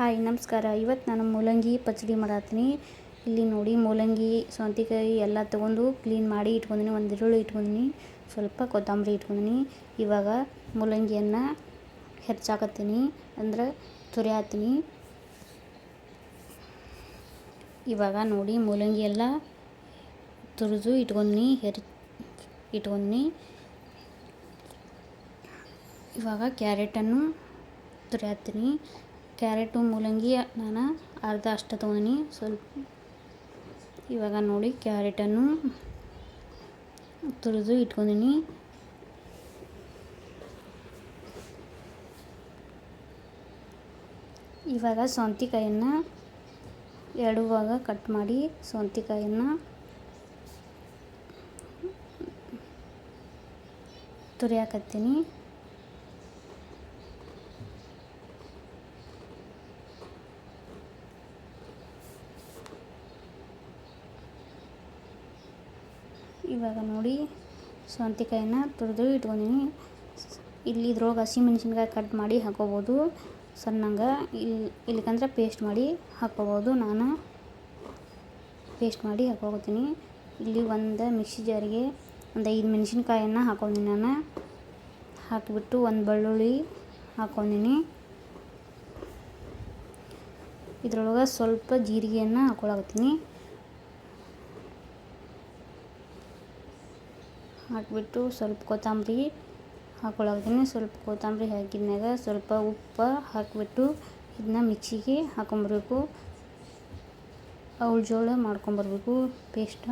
Hi, ನಮಸ್ಕಾರ. ಇವತ್ತು ನಾನು ಮೂಲಂಗಿ ಪಚಡಿ ಮಾಡತ್ತೀನಿ. ಇಲ್ಲಿ ನೋಡಿ, ಮೂಲಂಗಿ, ಸೌಂತಿಕಾಯಿ ಎಲ್ಲ ತೊಗೊಂಡು ಕ್ಲೀನ್ ಮಾಡಿ ಇಟ್ಕೊಂಡಿನಿ. ಒಂದು ಈರುಳ್ಳಿ ಇಟ್ಕೊಂಡಿನಿ. ಸ್ವಲ್ಪ ಕೊತ್ತಂಬರಿ ಇಟ್ಕೊಂಡಿನಿ. ಇವಾಗ ಮೂಲಂಗಿಯನ್ನು ಹೆಚ್ಚಾಕತ್ತೀನಿ. ಅಂದ್ರೆ ತುರಿಯಾತೀನಿ ಇವಾಗ ನೋಡಿ, ಮೂಲಂಗಿ ಎಲ್ಲ ತುರಿದು ಇಟ್ಕೊಂಡಿನಿ. ಹೆರ್ ಇಟ್ಕೊಂಡಿನಿ. ಇವಾಗ ಕ್ಯಾರೆಟನ್ನು ತುರಿಯಾತೀನಿ ಕ್ಯಾರೆಟು, ಮೂಲಂಗಿ, ನಾನು ಅರ್ಧ ಅಷ್ಟು ತೊಗೊಂಡಿನಿ. ಸ್ವಲ್ಪ ಇವಾಗ ನೋಡಿ ಕ್ಯಾರೆಟನ್ನು ತುರಿದು ಇಟ್ಕೊಂಡಿನಿ. ಇವಾಗ ಸೌಂತಿಕಾಯನ್ನು ಎರಡು ಭಾಗ ಕಟ್ ಮಾಡಿ ಸೌಂತಿಕಾಯನ್ನು ತುರಿಯಾಕತ್ತೀನಿ. ಇವಾಗ ನೋಡಿ ಸೌತೆಕಾಯಿನ ತುರಿದು ಇಟ್ಕೊಂಡಿನಿ ಇಲ್ಲಿ ಇದ್ರೊಳಗೆ ಹಸಿಮೆಣ್ಸಿನ್ಕಾಯಿ ಕಟ್ ಮಾಡಿ ಹಾಕೋಬೋದು. ಸಣ್ಣಂಗೆ ಇಲ್ಲಿ ಇಲ್ಲಿಕಂದ್ರೆ ಪೇಸ್ಟ್ ಮಾಡಿ ಹಾಕೋಬೋದು. ನಾನು ಪೇಸ್ಟ್ ಮಾಡಿ ಹಾಕೋತೀನಿ. ಇಲ್ಲಿ ಒಂದು ಮಿಕ್ಸಿ ಜಾರಿಗೆ ಒಂದು ಐದು ಮೆಣಸಿನ್ಕಾಯನ್ನು ಹಾಕೊಂಡಿನಿ ನಾನು. ಹಾಕಿಬಿಟ್ಟು ಒಂದು ಬೆಳ್ಳುಳ್ಳಿ ಹಾಕೊಂಡಿನಿ ಇದ್ರೊಳಗೆ ಸ್ವಲ್ಪ ಜೀರಿಗೆಯನ್ನು ಹಾಕೊಳಕತ್ತೀನಿ. ಹಾಕಿಬಿಟ್ಟು ಸ್ವಲ್ಪ ಕೊತ್ತಂಬರಿ ಹಾಕೊಳಕತ್ತೀನಿ ಸ್ವಲ್ಪ ಕೊತ್ತಂಬರಿ ಹಾಕಿದ್ಮ್ಯಾಗ ಸ್ವಲ್ಪ ಉಪ್ಪು ಹಾಕಿಬಿಟ್ಟು ಇದನ್ನ ಮಿಕ್ಸಿಗೆ ಹಾಕೊಂಬರ್ಬೇಕು. ಅವಳ ಜೋಳ ಮಾಡ್ಕೊಂಬರ್ಬೇಕು ಪೇಸ್ಟ್.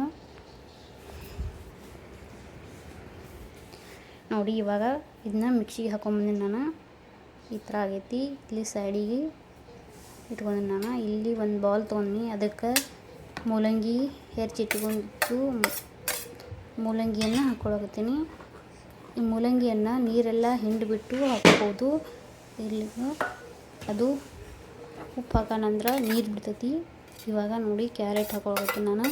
ನೋಡಿ ಇವಾಗ ಇದನ್ನ ಮಿಕ್ಸಿಗೆ ಹಾಕೊಂಬಂದಿನಿ ನಾನು. ಈ ಥರ ಆಗೈತಿ. ಇಲ್ಲಿ ಸೈಡಿಗೆ ಇಟ್ಕೊಂಡಿನಿ ನಾನು. ಇಲ್ಲಿ ಒಂದು ಬಾಲ್ ತೊಗೊಂಡು ಅದಕ್ಕೆ ಮೂಲಂಗಿ ಹೆಚ್ಚಿಟ್ಕೊಂಡು ಮೂಲಂಗಿಯನ್ನು ಹಾಕ್ಕೊಳಕತ್ತೀನಿ ಈ ಮೂಲಂಗಿಯನ್ನು ನೀರೆಲ್ಲ ಹಿಂಡಿಬಿಟ್ಟು ಹಾಕ್ಬೋದು. ಇಲ್ಲಿ ಅದು ಉಪ್ಪು ಹಾಕೋಣಂದ್ರೆ ನೀರು ಬಿಡ್ತೈತಿ. ಇವಾಗ ನೋಡಿ ಕ್ಯಾರೆಟ್ ಹಾಕ್ಕೊಳಕತ್ತೀನಿ ನಾನು.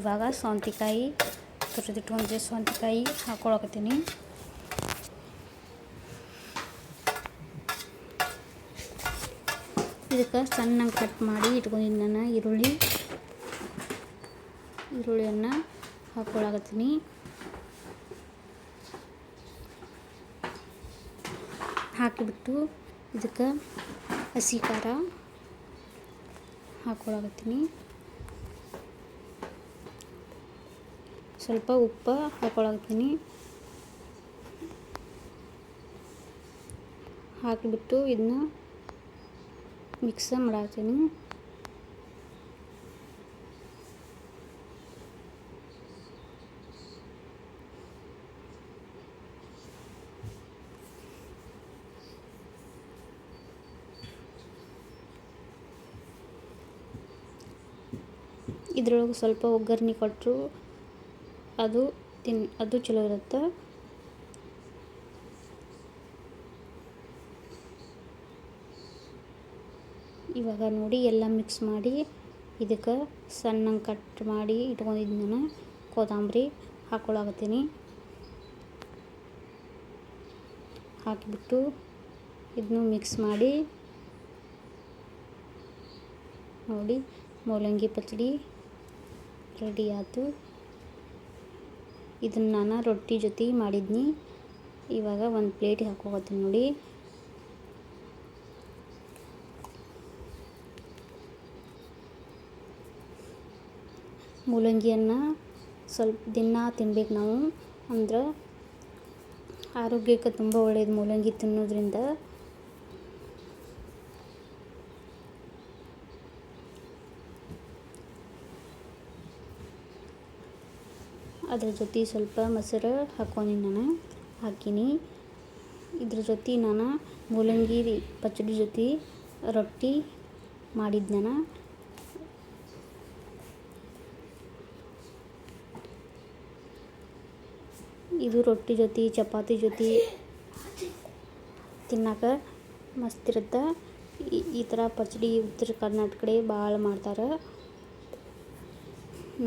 ಇವಾಗ ಸೌಂತಿಕಾಯಿ ತುರಿದಿಟ್ಟು ಒಂದು ಸೌಂತಿಕಾಯಿ ಹಾಕ್ಕೊಳಕತ್ತೀನಿ ಇದಕ್ಕೆ ಸಣ್ಣಗೆ ಕಟ್ ಮಾಡಿ ಇಟ್ಕೊಂಡಿದ್ದು ನಾನು. ಈರುಳ್ಳಿ, ಈರುಳ್ಳಿಯನ್ನು ಹಾಕ್ಕೊಳಕತ್ತೀನಿ ಹಾಕಿಬಿಟ್ಟು ಇದಕ್ಕೆ ಹಸಿ ಖಾರ ಹಾಕ್ಕೊಳಕತ್ತೀನಿ ಸ್ವಲ್ಪ ಉಪ್ಪು ಹಾಕ್ಕೊಳಕತ್ತೀನಿ ಹಾಕಿಬಿಟ್ಟು ಇದನ್ನ ಮಿಕ್ಸ್ ಮಾಡತ್ತೀನಿ ಇದ್ರೊಳಗೆ ಸ್ವಲ್ಪ ಒಗ್ಗರಣೆ ಕೊಟ್ಟರು ಅದು ತಿನ್ ಅದು ಚಲೋ ಇರುತ್ತೆ. ಇವಾಗ ನೋಡಿ ಎಲ್ಲ ಮಿಕ್ಸ್ ಮಾಡಿ ಇದಕ್ಕೆ ಸಣ್ಣಂಗೆ ಕಟ್ ಮಾಡಿ ಇಟ್ಕೊಂಡಿದ್ದು ನಾನು ಕೊತ್ತಂಬರಿ ಹಾಕ್ಕೊಳಕತ್ತೀನಿ ಹಾಕಿಬಿಟ್ಟು ಇದನ್ನು ಮಿಕ್ಸ್ ಮಾಡಿ ನೋಡಿ ಮೂಲಂಗಿ ಪಚಡಿ ರೆಡಿ ಆಯಿತು. ಇದನ್ನು ನಾನು ರೊಟ್ಟಿ ಜೊತೆ ಮಾಡಿದ್ನಿ. ಇವಾಗ ಒಂದು ಪ್ಲೇಟಿಗೆ ಹಾಕೋಕತ್ತೀನಿ ನೋಡಿ. ಮೂಲಂಗಿಯನ್ನು ಸ್ವಲ್ಪ ದಿನ ತಿನ್ಬೇಕು ನಾವು. ಅಂದ್ರೆ ಆರೋಗ್ಯಕ್ಕೆ ತುಂಬ ಒಳ್ಳೆಯದು ಮೂಲಂಗಿ ತಿನ್ನೋದ್ರಿಂದ. ಅದ್ರ ಜೊತೆ ಸ್ವಲ್ಪ ಮೊಸರು ಹಾಕೋನಿ ನಾನು, ಹಾಕೀನಿ. ಇದ್ರ ಜೊತೆ ನಾನು ಮೂಲಂಗಿ, ಪಚಡಿ ಜೊತೆ ರೊಟ್ಟಿ ಮಾಡಿದ್ದೆ ಇದು ರೊಟ್ಟಿ ಜೊತೆ, ಚಪಾತಿ ಜೊತೆ ತಿನ್ನಕ್ಕೆ ಮಸ್ತ್ ಇರುತ್ತೆ. ಈ ಥರ ಪಚಡಿ ಉತ್ತರ ಕರ್ನಾಟಕ ಕಡೆ ಭಾಳ ಮಾಡ್ತಾರೆ.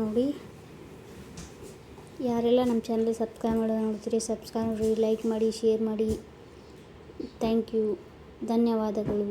ನೋಡಿ. ಯಾರೆಲ್ಲ ನಮ್ಮ ಚಾನಲ್ ಸಬ್ಸ್ಕ್ರೈಬ್ ಮಾಡೋದು ನೋಡ್ತೀರಿ ಸಬ್ಸ್ಕ್ರೈಬ್ ಮಾಡಿ ಲೈಕ್ ಮಾಡಿ ಶೇರ್ ಮಾಡಿ. ಥ್ಯಾಂಕ್ ಯು ಧನ್ಯವಾದಗಳು.